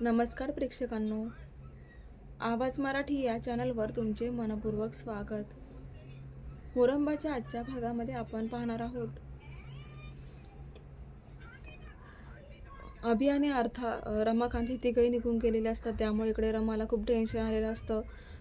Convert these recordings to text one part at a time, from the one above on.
नमस्कार प्रेक्षकांनो. आवाज मराठी या चॅनलवर तुमचे मनपूर्वक स्वागत. मोरंबाच्या आजच्या भागामध्ये आपण पाहणार आहोत. अभि आणि अर्था रमाकांत हे तिघही निघून गेलेले असतात. त्यामुळे इकडे रमाला खूप टेन्शन आलेलं असतं.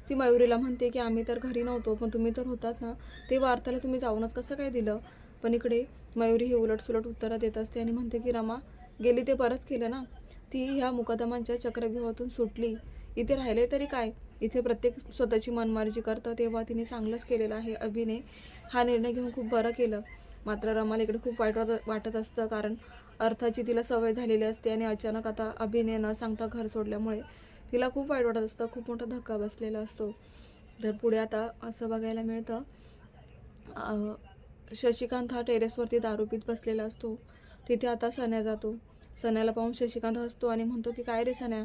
ती मयुरीला म्हणते की आम्ही तर घरी नव्हतो पण तुम्ही तर होतात ना. ते वार्ताला तुम्ही जाऊनच कसं काय दिलं? पण इकडे मयुरी ही उलटसुलट उत्तरं देत असते आणि म्हणते की रमा गेली ते बरंच केलं ना? ती ह्या मुकदमांच्या चक्रव्यूहातून सुटली. इथे राहिले तरी काय? इथे प्रत्येक स्वतःची मनमार्जी करतं तेव्हा तिने चांगलंच केलेलं आहे. अभिने हा निर्णय घेऊन खूप बरं केलं. मात्र रमाला इकडे खूप वाईट वाटत वाटत असतं कारण अर्थाची तिला सवय झालेली असते आणि अचानक आता अभिने न सांगता घर सोडल्यामुळे तिला खूप वाईट वाटत असतं खूप मोठा धक्का बसलेला असतो. तर पुढे आता असं बघायला मिळतं शशिकांत हा टेरेसवरती दारूपीत बसलेला असतो. तिथे आता सन्या जातो. सन्याला पाहून शशिकांत हसतो आणि म्हणतो की काय रे सन्या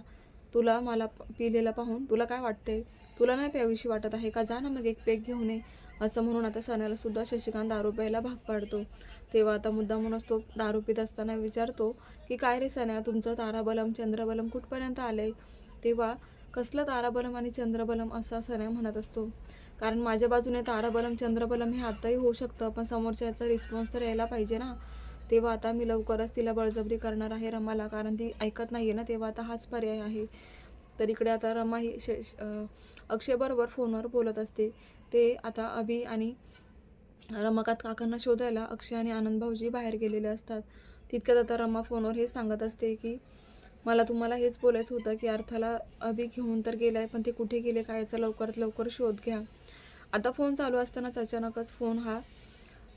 तुला मला प- पाहून तुला काय वाटते तुला नाही प्यावीशी वाटत आहे का? जा ना मग एक पेक घेऊन ये. असं म्हणून आता सन्यालासुद्धा शशिकांत दारू प्यायला भाग पाडतो. तेव्हा आता मुद्दा म्हणून तो दारू पित असताना विचारतो की काय रे सन्या तुमचं ताराबलम चंद्रबलम कुठपर्यंत आलंय? तेव्हा कसलं ताराबलम आणि चंद्रबलम? असा सन्या म्हणत असतो. कारण माझ्या बाजूने ताराबलम चंद्रबलम हे आताही होऊ शकतं पण समोरच्या याचा रिस्पॉन्स तर यायला पाहिजे ना. तेव्हा आता मी लवकरच तिला बळजबरी करणार आहे रमाला कारण ती ऐकत नाही आहे ना तेव्हा आता हाच पर्याय आहे. तर इकडे आता रमा ही शे अक्षयबरोबर फोनवर बोलत असते. ते आता अभि आणि रमाकात काकांना शोधायला अक्षय आणि आनंद भाऊजी बाहेर गेलेले असतात. तितक्यात आता रमा फोनवर हेच सांगत असते की मला तुम्हाला हेच बोलायचं होतं की अर्थाला अभि घेऊन तर गेलाय पण ते कुठे गेले काय याचा लवकरात लवकर शोध घ्या. आता फोन चालू असतानाच अचानकच फोन हा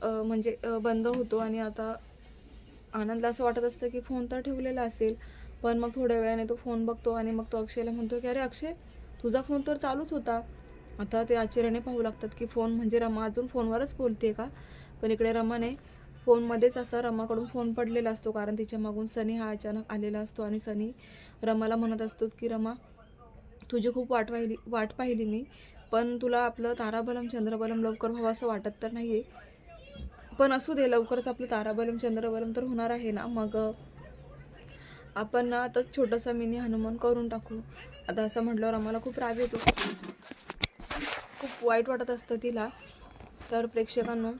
म्हणजे बंद होतो आणि आता आनंदला असं वाटत असतं की फोन तर ठेवलेला असेल पण मग थोड्या वेळाने तो फोन बघतो आणि मग तो अक्षयला म्हणतो की अरे अक्षय तुझा फोन तर चालूच होता. आता ते आश्चर्याने पाहू लागतात की फोन म्हणजे रमा अजून फोनवरच बोलते का? पण इकडे रमाने फोनमध्येच असा रमाकडून फोन पडलेला असतो कारण तिच्या मागून सनी हा अचानक आलेला असतो आणि सनी रमाला म्हणत असतो की रमा तुझी खूप वाट पाहिली वाट पाहिली मी पण तुला आपलं ताराबलम चंद्रबलम लवकर व्हावं असं वाटत तर नाही आहे पण असू दे लवकरच आपलं ताराबलम चंद्रबलम तर होणार आहे ना. मग आपण ना आता छोटंसं मिनी हनुमान करून टाकू. आता असं म्हटल्यावर आम्हाला खूप राग येतो. खूप वाईट वाटत असतं तिला. तर प्रेक्षकांनो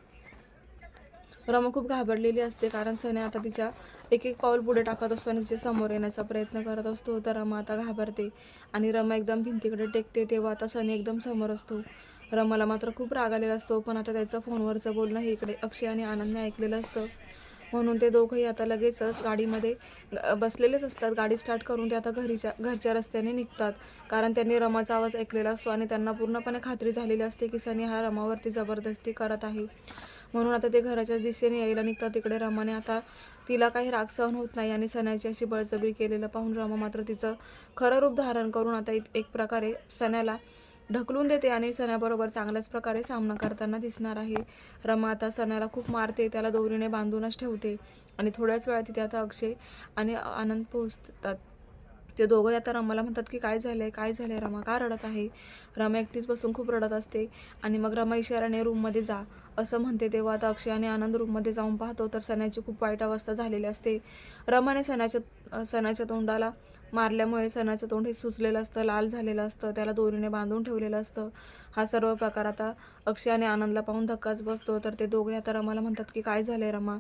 रमा खूप घाबरलेली असते कारण सने आता तिच्या एक एक पाऊल पुढे टाकत असतो आणि तिच्या समोर येण्याचा प्रयत्न करत असतो. तर रमा आता घाबरते आणि रमा एकदम भिंतीकडे टेकते तेव्हा आता सनी एकदम समोर असतो. रमाला मात्र खूप राग आलेला असतो पण आता त्याचं फोनवरचं बोलणं हे इकडे अक्षय आणि आनंदने ऐकलेलं असतं. म्हणून ते दोघंही आता लगेचच गाडीमध्ये बसलेलेच असतात. गाडी स्टार्ट करून ते आता घरीच्या घरच्या रस्त्याने निघतात. कारण त्यांनी रमाचा आवाज ऐकलेला असतो आणि त्यांना पूर्णपणे खात्री झालेली असते की सनी हा रमावरती जबरदस्ती करत आहे. म्हणून आता ते घराच्या दिशेने यायला निघतात. तिकडे रमाने आता तिला काही राग सहन होत नाही आणि सण्याची अशी बळजबरी केलेलं पाहून रमा मात्र तिचं खरं रूप धारण करून आता एक प्रकारे सण्याला ढकलून देते आणि सण्याबरोबर चांगल्याच प्रकारे सामना करताना दिसणार आहे. रमा आता सण्याला खूप मारते त्याला दोरीने बांधूनच ठेवते आणि थोड्याच वेळात तिथे आता अक्षय आणि आनंद पोहोचतात. ते दोघं आता रमाला म्हणतात की काय झालं आहे काय झालं आहे रमा? का रडत आहे? रमा एकटीच बसून खूप रडत असते. आणि मग रमा इशाराने रूममध्ये जा. असं म्हणते तेव्हा आता अक्षय आणि आनंद रूममध्ये जाऊन पाहतो तर सण्याची खूप वाईट अवस्था झालेली असते. रमाने सणाच्या सणाच्या तोंडाला मारल्यामुळे सणाचं तोंड हे सुचलेलं असतं लाल झालेलं असतं त्याला दोरीने बांधून ठेवलेलं असतं. हा सर्व प्रकार आता अक्षय आणि आनंदला पाहून धक्काच बसतो. तर ते दोघे आता रमाला म्हणतात की काय झालं आहे रमा?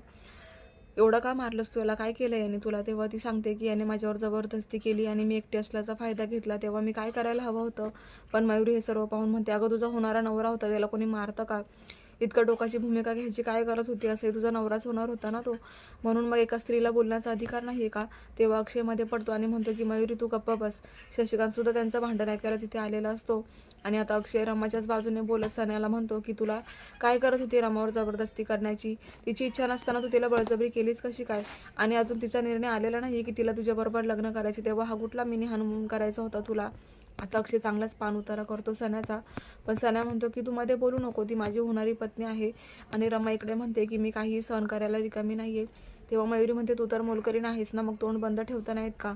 एवढं का मारलंस तू? याला काय केलं याने तुला? तेव्हा ती सांगते की याने माझ्यावर जबरदस्ती केली आणि मी एकटी असल्याचा फायदा घेतला. तेव्हा मी काय करायला हवं होतं? पण मयुरी हे सर्व पाहून म्हणते अगं तुझा होणारा नवरा होता त्याला कोणी मारतं का? इतका टोकाची भूमिका घ्यायची काय गरज होती असे तुझा नवराच होणार होता ना तो? म्हणून मग एका स्त्रीला बोलण्याचा अधिकार नाही आहे का? तेव्हा अक्षयमध्ये पडतो आणि म्हणतो की मयुरी तू गप्प बस. शशिकांत सुद्धा त्यांचं भांडण ऐकायला तिथे आलेला असतो. आणि आता अक्षय रमाच्याच बाजूने बोलत सण्याला म्हणतो की तुला काय करत होती रमावर जबरदस्ती करण्याची? तिची इच्छा नसताना तू तिला बळजबरी केलीच कशी काय? आणि अजून तिचा निर्णय आलेला नाही की तिला तुझ्याबरोबर लग्न करायचे तेव्हा हा कुठला मिनी हनुमान करायचा होता तुला? आता अक्षय चांगलाच पान उतारा करतो सण्याचा पण सण्या म्हणतो की तू मध्ये बोलू नको ती माझी होणारी पत्नी आहे. आणि रमा इकडे म्हणते की मी काहीही सहन करायला रिकामी नाहीये. तेव्हा मयुरी म्हणते तू तर मोलकरीण आहेस ना मग तोंड बंद ठेवता नाहीत का?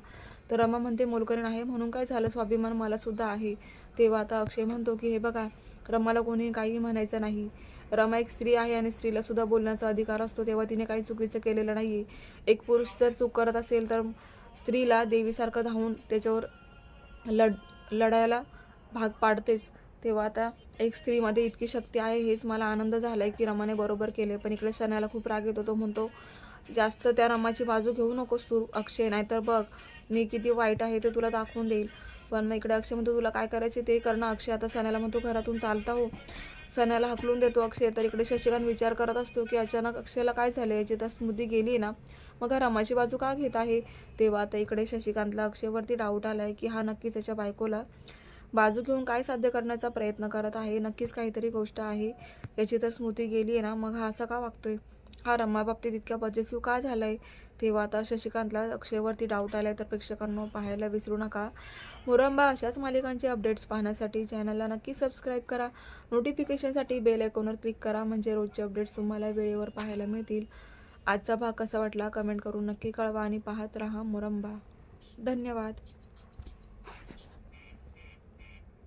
तर रमा म्हणते मोलकरीण आहे म्हणून काय झालं? स्वाभिमान मला सुद्धा आहे. तेव्हा आता अक्षय म्हणतो की हे बघा रमाला कोणी काही म्हणायचं नाही. रमा एक स्त्री आहे आणि स्त्रीला सुद्धा बोलण्याचा अधिकार असतो तेव्हा तिने काही चुकीचं केलेलं नाही एक पुरुष जर चूक करत असेल तर स्त्रीला देवीसारखं धावून त्याच्यावर लढ लढायला भाग पाडतेच तेव्हा आता एक स्त्रीमध्ये इतकी शक्ती आहे हेच मला आनंद झाला आहे की रमाने बरोबर केले. पण इकडे सण्याला खूप राग येतो तो म्हणतो जास्त त्या रमाची बाजू घेऊ नकोस तू अक्षय. नाहीतर बघ मी किती वाईट आहे ते तुला दाखवून देईल. पण मग इकडे अक्षय म्हणतो तुला काय करायचे ते करणं अक्षय. आता सण्याला म्हणतो घरातून चालता हो. सणाला हकलून देतो अक्षय. तर इकडे शशिकांत विचार करत असतो की अचानक अक्षयला काय झालं याची तर स्मृती गेली ना. मग हा रमाची बाजू का घेत आहे? तेव्हा आता इकडे शशिकांतला अक्षयवरती डाऊट आला आहे की हा नक्कीच त्याच्या बायकोला बाजू घेऊन काय साध्य करण्याचा प्रयत्न करत आहे? नक्कीच काहीतरी गोष्ट आहे. याची तर स्मृती गेली आहे ना. मग हा असा का वागतोय? हा रमाबाबतीत इतक्या पॉझिटिव्ह का झाला आहे तेव्हा आता शशिकांतला अक्षयवरती डाऊट आला आहे तर प्रेक्षकांना पाहायला विसरू नका. मुरंबा अशाच मालिकांचे अपडेट्स पाहण्यासाठी चॅनलला नक्की सबस्क्राईब करा. नोटिफिकेशनसाठी बेल आयकॉनवर क्लिक करा म्हणजे रोजचे अपडेट्स तुम्हाला वेळेवर पाहायला मिळतील. आजचा भाग कसा वाटला? कमेंट करून नक्की कळवा आणि पाहत राहा मुरंबा. धन्यवाद.